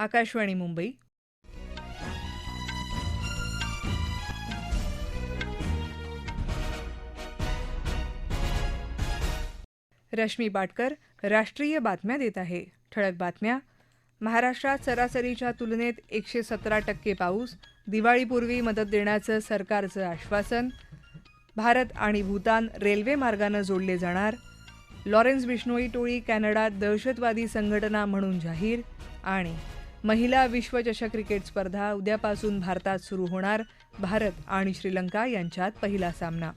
आकाशवाणी मुंबई. रश्मी बाटकर राष्ट्रीय बातम्या देत आहे. ठळक बातम्या. महाराष्ट्रात सरासरीच्या तुलनेत एकशे सतरा टक्के पाऊस दिवाळीपूर्वी मदत देण्याचं सरकारचं आश्वासन भारत आणि भूतान रेल्वे मार्गानं जोडले जाणार लॉरेन्स बिश्नोई टोळी कॅनडात दहशतवादी संघटना म्हणून जाहीर आणि महिला विश्वचषक क्रिकेट स्पर्धा उद्यापासून भारतात सुरू होणार. भारत आणि श्रीलंका यांच्यात पहिला सामना.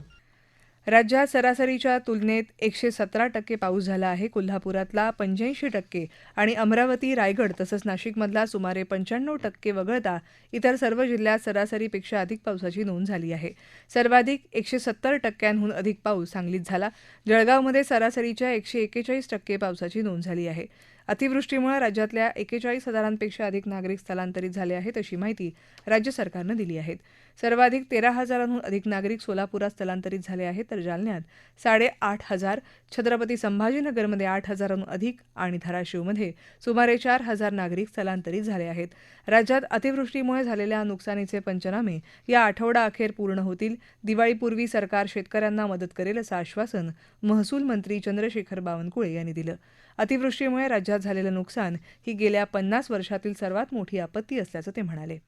राज्यात सरासरीच्या तुलनेत एकशे सतरा टक्के पाऊस झाला आहे. कोल्हापुरातला पंच्याऐंशी टक्के आणि अमरावती रायगड तसंच नाशिकमधला सुमारे पंच्याण्णव टक्के वगळता इतर सर्व जिल्ह्यात सरासरीपेक्षा अधिक पावसाची नोंद झाली आहे. सर्वाधिक एकशे सत्तर टक्क्यांहून अधिक पाऊस सांगलीत झाला. जळगावमध्ये सरासरीच्या एकशे एकेचाळीस टक्के पावसाची नोंद झाली आहे. अतिवृष्टीमुळे राज्यातल्या एकेचाळीस हजारांपेक्षा अधिक नागरिक स्थलांतरित झाले आहेत अशी माहिती राज्य सरकारनं दिली आहे. सर्वाधिक तेरा हजारांहून अधिक नागरिक सोलापुरात स्थलांतरित झाले आहेत तर जालन्यात साडेआठ हजार छत्रपती संभाजीनगरमध्ये आठ हजारांहून अधिक आणि धाराशिवमध्ये सुमारे चार हजार नागरिक स्थलांतरित झाले आहेत. राज्यात अतिवृष्टीमुळे झालेल्या नुकसानीचे पंचनामे या आठवडा अखेर पूर्ण होतील. दिवाळीपूर्वी सरकार शेतकऱ्यांना मदत करेल असं आश्वासन महसूल मंत्री चंद्रशेखर बावनकुळे यांनी दिलं. अतिवृष्टीमुळे राज्यात झालेलं नुकसान ही गेल्या पन्नास वर्षातील सर्वात मोठी आपत्ती असल्याचं ते म्हणाले.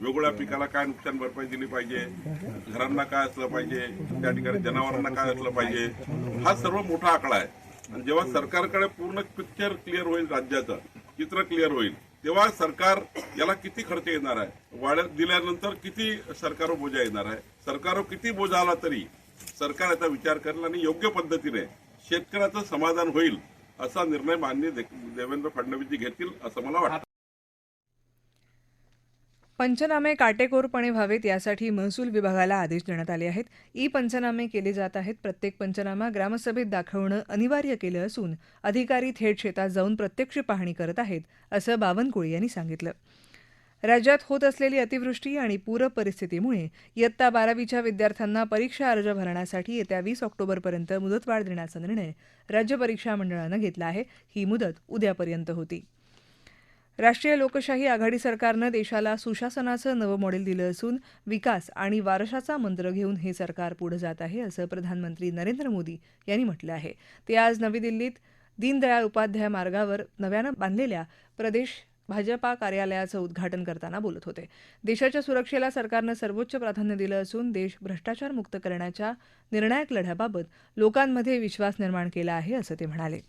वेगवेगळ्या पिकाला काय नुकसान भरपाई दिली पाहिजे? घरांना काय असलं पाहिजे? त्या ठिकाणी जनावरांना काय असलं पाहिजे? हा सर्व मोठा आकडा आहे. आणि जेव्हा सरकारकडे पूर्ण पिक्चर क्लिअर होईल राज्याचं चित्र क्लिअर होईल तेव्हा सरकार याला किती खर्च येणार आहे? वाढत दिल्यानंतर किती सरकार बोजा येणार आहे? सरकारवर किती बोजा आला तरी सरकार याचा विचार करेल आणि योग्य पद्धतीने शेतकऱ्याचं समाधान होईल. असा निर्णय माननीय देवेंद्र फडणवीसजी घेतील असं मला वाटतं. पंचनामे काटेकोरपणे व्हावेत यासाठी महसूल विभागाला आदेश देण्यात आले आहेत. ई पंचनामे केले जात आहेत. प्रत्येक पंचनामा ग्रामसभेत दाखवणं अनिवार्य केलं असून अधिकारी थेट शेतात जाऊन प्रत्यक्ष पाहणी करत आहेत असं बावनकुळे यांनी सांगितलं. राज्यात होत असलेली अतिवृष्टी आणि पूर परिस्थितीमुळे इयत्ता बारावीच्या विद्यार्थ्यांना परीक्षा अर्ज भरण्यासाठी येत्या वीस ऑक्टोबरपर्यंत मुदतवाढ देण्याचा निर्णय राज्य परीक्षा मंडळानं घेतला आहे. ही मुदत उद्यापर्यंत होती. राष्ट्रीय लोकशाही आघाडी सरकारनं देशाला सुशासनाचं नवं मॉडेल दिलं असून विकास आणि वारशाचा मंत्र घेऊन हे सरकार पुढे जात आहे असं प्रधानमंत्री नरेंद्र मोदी यांनी म्हटलं आहे. ते आज नवी दिल्लीत दीनदयाळ उपाध्याय मार्गावर नव्यानं बांधलेल्या प्रदेश भाजपा कार्यालयाचं उद्घाटन करताना बोलत होते. देशाच्या सुरक्षेला सरकारनं सर्वोच्च प्राधान्य दिलं असून देश भ्रष्टाचार मुक्त करण्याच्या निर्णायक लढ्याबाबत लोकांमध्ये विश्वास निर्माण केला आहे असं ते म्हणाले.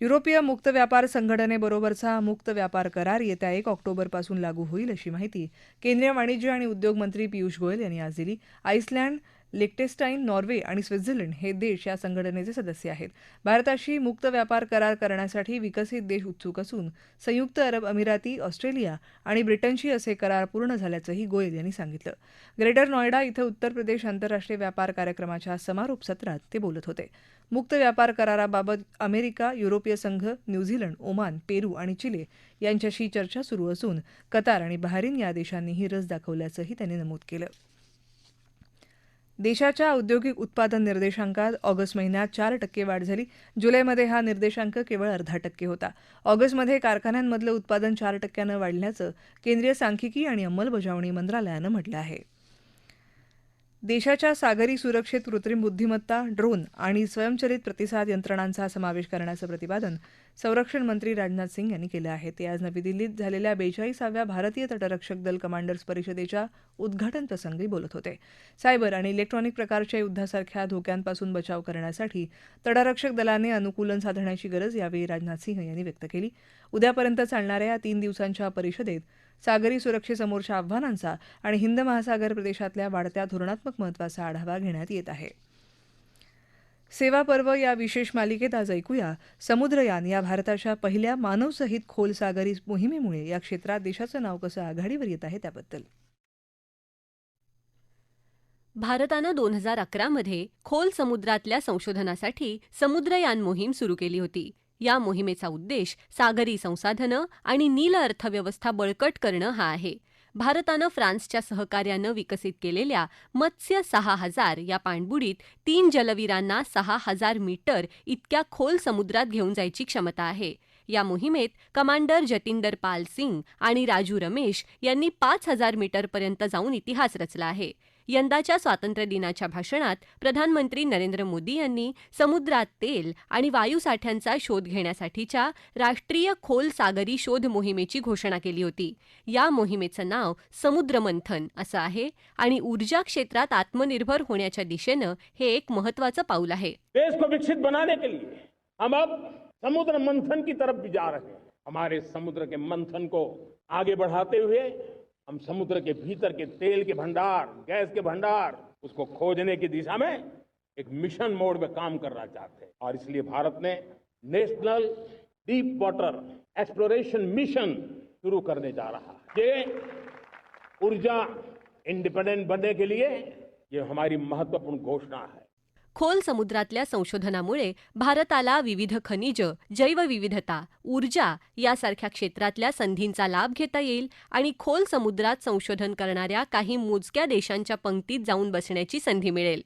युरोपीय मुक्त व्यापार संघटनेबरोबरचा मुक्त व्यापार करार येत्या एक ऑक्टोबरपासून लागू होईल अशी माहिती केंद्रीय वाणिज्य आणि उद्योग मंत्री पियुष गोयल यांनी आज दिली. आईसलँड लिक्टेस्टाईन नॉर्वे आणि स्वित्झर्लंड हे देश या संघटनेचे सदस्य आहेत. भारताशी मुक्त व्यापार करार करण्यासाठी विकसित देश उत्सुक असून संयुक्त अरब अमिराती ऑस्ट्रेलिया आणि ब्रिटनशी असे करार पूर्ण झाल्याचंही गोयल यांनी सांगितलं. ग्रेटर नॉयडा इथं उत्तर प्रदेश आंतरराष्ट्रीय व्यापार कार्यक्रमाच्या समारोप सत्रात ते बोलत होते. मुक्त व्यापार कराराबाबत अमेरिका युरोपीय संघ न्यूझीलंड ओमान पेरू आणि चिले यांच्याशी चर्चा सुरू असून कतार आणि बहारीन या देशांनीही रस दाखवल्याचंही त्यांनी नमूद केलं. देशाच्या औद्योगिक उत्पादन निर्देशांकात ऑगस्ट महिन्यात चार टक्के वाढ झाली. जुलैमध्ये हा निर्देशांक केवळ अर्धा टक्के होता. ऑगस्टमध्ये कारखान्यांमधलं उत्पादन चार टक्क्यानं वाढल्याचं केंद्रीय सांख्यिकी आणि अंमलबजावणी मंत्रालयानं म्हटलं आहे. देशाच्या सागरी सुरक्षेत कृत्रिम बुद्धिमत्ता ड्रोन आणि स्वयंचलित प्रतिसाद यंत्रणांचा समावेश करण्याचं प्रतिपादन संरक्षण मंत्री राजनाथ सिंग यांनी केलं आहे. ते आज नवी दिल्लीत झालेल्या बेचाळीसाव्या भारतीय तटरक्षक दल कमांडर्स परिषदेच्या उद्घाटन प्रसंगी बोलत होते. सायबर आणि इलेक्ट्रॉनिक प्रकारच्या युद्धासारख्या धोक्यांपासून बचाव करण्यासाठी तटरक्षक दलाने अनुकूलन साधण्याची गरज यावेळी राजनाथ सिंह यांनी व्यक्त केली. उद्यापर्यंत चालणाऱ्या या तीन दिवसांच्या परिषदेत सागरी सुरक्षेसमोरच्या आव्हानांचा आणि हिंद महासागर प्रदेशातल्या वाढत्या धोरणात्मक महत्त्वाचा आढावा घेण्यात येत आहे. सेवा पर्व या विशेष मालिकेत आज ऐकूया. समुद्रयान या भारताच्या पहिल्या मानवसहित खोल सागरी मोहिमेमुळे या क्षेत्रात देशाचं नाव कसं आघाडीवर येत आहे त्याबद्दल. भारतानं दोन हजार अकरामध्ये खोल समुद्रातल्या संशोधनासाठी समुद्रयान मोहीम सुरू केली होती. या मोहिमेचा उद्देश सागरी संसाधनं आणि नील अर्थव्यवस्था बळकट करणं हा आहे. भारतानं फ्रान्सच्या सहकार्यानं विकसित केलेल्या मत्स्य सहा हजार या पाणबुडीत तीन जलवीरांना सहा हजार मीटर इतक्या खोल समुद्रात घेऊन जायची क्षमता आहे. या मोहिमेत कमांडर जतिंदर पाल सिंग आणि राजू रमेश यांनी पाच हजार मीटरपर्यंत जाऊन इतिहास रचला आहे. यंदाच्या स्वातंत्र्यदिनाच्या भाषणात प्रधानमंत्री नरेंद्र मोदी यांनी समुद्रात तेल आणि वायूसाठ्यांचा शोध घेण्यासाठीच्या राष्ट्रीय खोल सागरी शोध मोहिमेची घोषणा केली होती. या मोहिमेचं नाव समुद्रमंथन असं आहे आणि ऊर्जा क्षेत्रात आत्मनिर्भर होण्याच्या दिशेनं हे एक महत्वाचं पाऊल आहे. देश को विकसित बनाने के लिए हम अब समुद्र मंथन की तरफ भी जा रहे हैं. हमारे समुद्र के मंथन को आगे बढ़ाते हुए हम समुद्र के भीतर के तेल के भंडार, गैस के भंडार, उसको खोजने की दिशा में एक मिशन मोड में काम करना चाहते हैं। और इसलिए भारत ने national deep water exploration mission शुरू करने जा रहा है। ये ऊर्जा इंडिपेंडेंट बनने के लिए ये हमारी महत्वपूर्ण घोषणा है। खोल समुद्रातल्या संशोधनामुळे भारताला विविध खनिज जैवविविधता ऊर्जा यासारख्या क्षेत्रातल्या संधींचा लाभ घेता येईल आणि खोल समुद्रात संशोधन करणाऱ्या काही मोजक्या देशांच्या पंक्तीत जाऊन बसण्याची संधी मिळेल.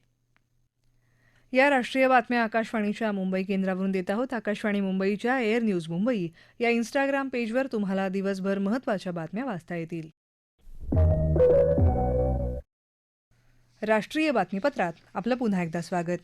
या राष्ट्रीय बातम्या आकाशवाणीच्या मुंबई केंद्रावरून देत आहोत. आकाशवाणी मुंबईच्या एअर न्यूज मुंबई. या इंस्टाग्राम पेजवर तुम्हाला दिवसभर महत्त्वाच्या बातम्या वाचता येतील. राष्ट्रीय बातमीपत्रात आपलं पुन्हा एकदा स्वागत.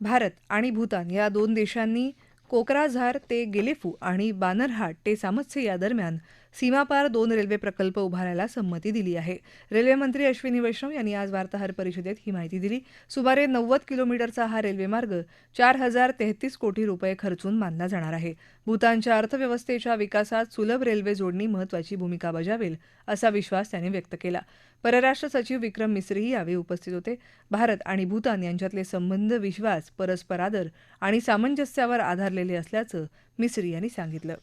भारत आणि भूतान या दोन देशांनी कोकराझार ते गेलेफू आणि बानरहाट ते सामत्से या दरम्यान सीमापार दोन रेल्वे प्रकल्प उभारायला संमती दिली आहे. रेल्वेमंत्री अश्विनी वैष्णव यांनी आज वार्ताहर परिषदेत ही माहिती दिली. सुमारे नव्वद किलोमीटरचा हा रेल्वेमार्ग चार हजार तेहतीस कोटी रुपये खर्चून बांधला जाणार आहे. भूतानच्या अर्थव्यवस्थेच्या विकासात सुलभ रेल्वे जोडणी महत्वाची भूमिका बजावेल असा विश्वास त्यांनी व्यक्त केला. परराष्ट्र सचिव विक्रम मिस्रीही यावेळी उपस्थित होते. भारत आणि भूतान यांच्यातले संबंध विश्वास परस्परादर आणि सामंजस्यावर आधारलेले असल्याचं मिस्री यांनी सांगितलं.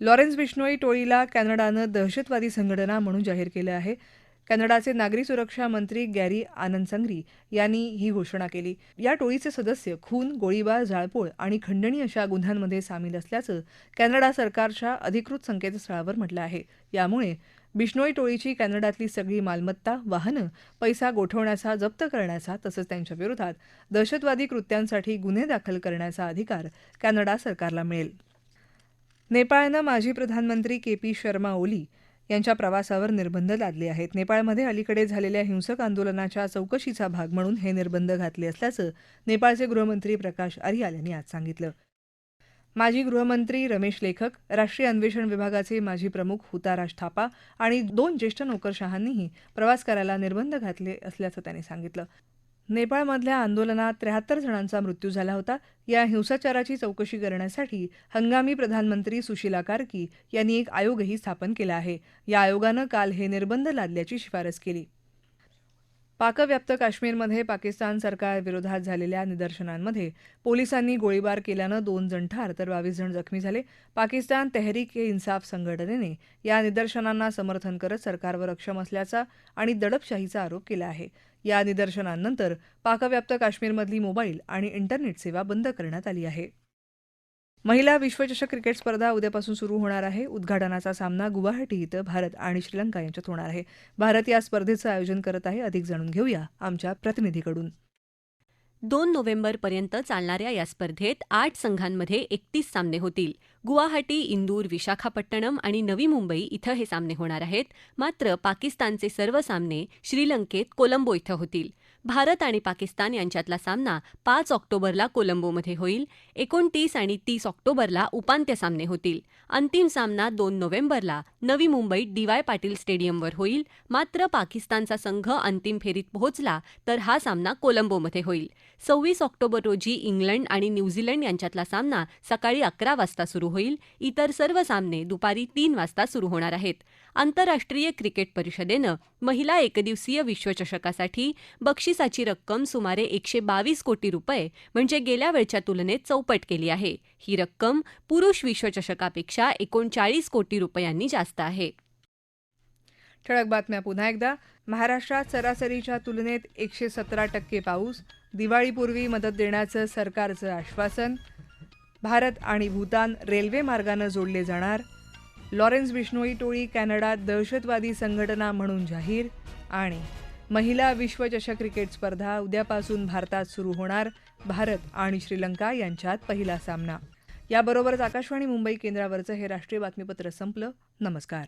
लॉरेन्स बिश्नोई टोळीला कॅनडानं दहशतवादी संघटना म्हणून जाहीर केलं आहे. कॅनडाचे नागरी सुरक्षा मंत्री गॅरी आनंद संग्री यांनी ही घोषणा केली. या टोळीचे सदस्य खून गोळीबार जाळपोळ आणि खंडणी अशा गुन्ह्यांमध्ये सामील असल्याचं कॅनडा सरकारच्या अधिकृत संकेतस्थळावर म्हटलं आहे. यामुळे बिश्नोई टोळीची कॅनडातली सगळी मालमत्ता वाहनं पैसा गोठवण्याचा जप्त करण्याचा तसंच त्यांच्या विरोधात दहशतवादी कृत्यांसाठी गुन्हे दाखल करण्याचा अधिकार कॅनडा सरकारला मिळेल. नेपाळनं माजी प्रधानमंत्री के पी शर्मा ओली यांच्या प्रवासावर निर्बंध लादले आहेत. नेपाळमध्ये अलीकडे झालेल्या हिंसक आंदोलनाच्या चौकशीचा भाग म्हणून हे निर्बंध घातले असल्याचं नेपाळचे गृहमंत्री प्रकाश अरियाल यांनी आज सांगितलं. माजी गृहमंत्री रमेश लेखक राष्ट्रीय अन्वेषण विभागाचे माजी प्रमुख हुताराज थापा आणि दोन ज्येष्ठ नोकरशहांनीही प्रवास करायला निर्बंध घातले असल्याचं त्यांनी सांगितलं. नेपाळमधल्या आंदोलनात त्र्याहत्तर जणांचा मृत्यू झाला होता. या हिंसाचाराची चौकशी करण्यासाठी हंगामी प्रधानमंत्री सुशीला कार्की यांनी एक आयोगही स्थापन केला आहे. या आयोगानं काल हे निर्बंध लादल्याची शिफारस केली. पाकव्याप्त काश्मीरमध्ये पाकिस्तान सरकारविरोधात झालेल्या निदर्शनांमध्ये पोलिसांनी गोळीबार केल्यानं दोन जण ठार तर बावीस जण जखमी झाले. पाकिस्तान तेहरीक ए इन्साफ संघटनेने या निदर्शनांना समर्थन करत सरकारवर अक्षम असल्याचा आणि दडपशाहीचा आरोप केला आहे. या निदर्शनांनंतर पाकव्याप्त काश्मीरमधली मोबाईल आणि इंटरनेट सेवा बंद करण्यात आली आहे. महिला विश्वचषक क्रिकेट स्पर्धा उद्यापासून सुरू होणार आहे. उद्घाटनाचा सामना गुवाहाटी इथं भारत आणि श्रीलंका यांच्यात होणार आहे. भारत या स्पर्धेचं आयोजन करत आहे. अधिक जाणून घेऊया आमच्या प्रतिनिधीकडून. दोन नोव्हेंबरपर्यंत चालणाऱ्या या स्पर्धेत आठ संघांमध्ये एकतीस सामने होतील. गुवाहाटी इंदूर विशाखापट्टणम आणि नवी मुंबई इथं हे सामने होणार आहेत. मात्र पाकिस्तानचे सर्व सामने श्रीलंकेत कोलंबो इथं होतील. भारत आणि पाकिस्तान यांच्यातला सामना पाच ऑक्टोबरला कोलंबोमध्ये होईल. एकोणतीस आणि तीस ऑक्टोबरला उपांत्य सामने होतील. अंतिम सामना दोन नोव्हेंबरला नवी मुंबईत डीवाय पाटील स्टेडियमवर होईल. मात्र पाकिस्तानचा संघ अंतिम फेरीत पोहोचला तर हा सामना कोलंबोमध्ये होईल. सव्वीस ऑक्टोबर रोजी इंग्लंड आणि न्यूझीलंड यांच्यातला सामना सकाळी अकरा वाजता सुरू होईल. इतर सर्व सामने दुपारी तीन वाजता सुरू होणार आहेत. आंतरराष्ट्रीय क्रिकेट परिषदेनं महिला एकदिवसीय विश्वचषकासाठी बक्षिसाची रक्कम सुमारे एकशे बावीस कोटी रुपये म्हणजे गेल्या वेळच्या तुलनेत चौपट केली आहे. ही रक्कम पुरुष विश्वचषकापेक्षा एकोणचाळीस कोटी रुपयांनी जास्त आहे. ठळक बातम्या पुन्हा एकदा. महाराष्ट्रात सरासरीच्या तुलनेत एकशे सतरा टक्के पाऊस. दिवाळीपूर्वी मदत देण्याचं सरकारचं आश्वासन. भारत आणि भूतान रेल्वे मार्गानं जोडले जाणार. लॉरेन्स बिश्नोई टोळी कॅनडात दहशतवादी संघटना म्हणून जाहीर आणि महिला विश्वचषक क्रिकेट स्पर्धा उद्यापासून भारतात सुरू होणार भारत आणि श्रीलंका यांच्यात पहिला सामना. याबरोबरच आकाशवाणी मुंबई केंद्रावरचं हे राष्ट्रीय बातमीपत्र संपलं. नमस्कार.